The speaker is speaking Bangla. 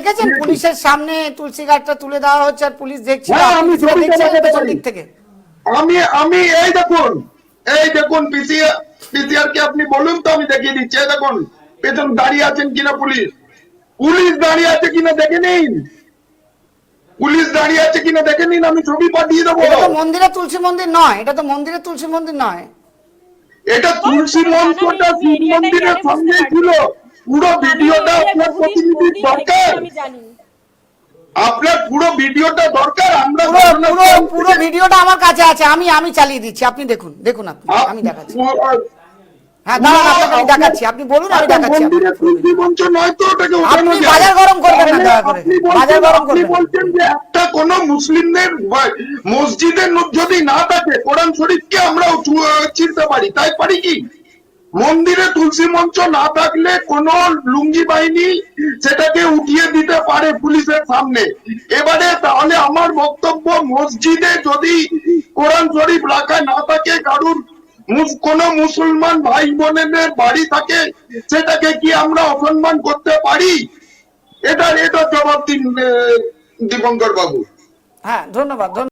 দেখেছেন? পুলিশের সামনে তুলসী গাছটা তুলে দেওয়া হচ্ছে আর পুলিশ দেখছিল হ্যাঁ, আমি দিক থেকে। আমি আমি এই দেখুন এই দেখুন পিসিআর পিসিআর কে আপনি বলুন তো আমি দেখিয়ে দিচ্ছি। দেখুন পেছন দাঁড়িয়ে আছেন কিনা পুলিশ? পুলিশ দাঁড়িয়ে আছে কিনা দেখে নিন। পুলিশ দাঁড়িয়ে আছে কিনা দেখে নিন আমি ছবি পাঠিয়ে দেবো। এটা তো মন্দিরে তুলসী মন্দির নয় এটা তো মন্দিরে তুলসী মন্দির নয়। এটা তুলসী মঞ্চটা শিব মন্দিরের সঙ্গে ছিল। পুরো ভিডিওটা আপনার প্রতিনিধির দরকার। আমি আপনার পুরো ভিডিওটা দরকার আমরা পুরো ভিডিওটা আমার কাছে আছে আমি আমি চালিয়ে দিচ্ছি আপনি দেখুন দেখুন আপনি আমি দেখাচ্ছি। হ্যাঁ দাঁড়ান আপনাকে আমি দেখাচ্ছি আপনি বলুন আমি দেখাচ্ছি আপনাকে। মন্দিরে তুলসী মঞ্চ নয় তো ওটাকে ওঠানো আপনি বাজার গরম করবেন না দয়া করে। বাজার গরম করবেন। বলছেন যে একটা কোন মুসলিমদের মসজিদের যদি না থাকে কোরআন শরীফকে আমরা চিনতে পারি তাই পারি কি? মন্দিরে তুলসী মঞ্চ না থাকলে কোন লুঙ্গি বাহিনী সেটাকে উঠিয়ে দিতে পারে পুলিশের সামনে। এবারে তাহলে আমার বক্তব্য, মসজিদে যদি কোরআন শরীফ রাখা না থাকে কারুর কোন মুসলমান ভাই বোনেদের বাড়ি থাকে, সেটাকে কি আমরা অসম্মান করতে পারি? এটা এটা জবাব দিন দীপঙ্কর বাবু হ্যাঁ ধন্যবাদ।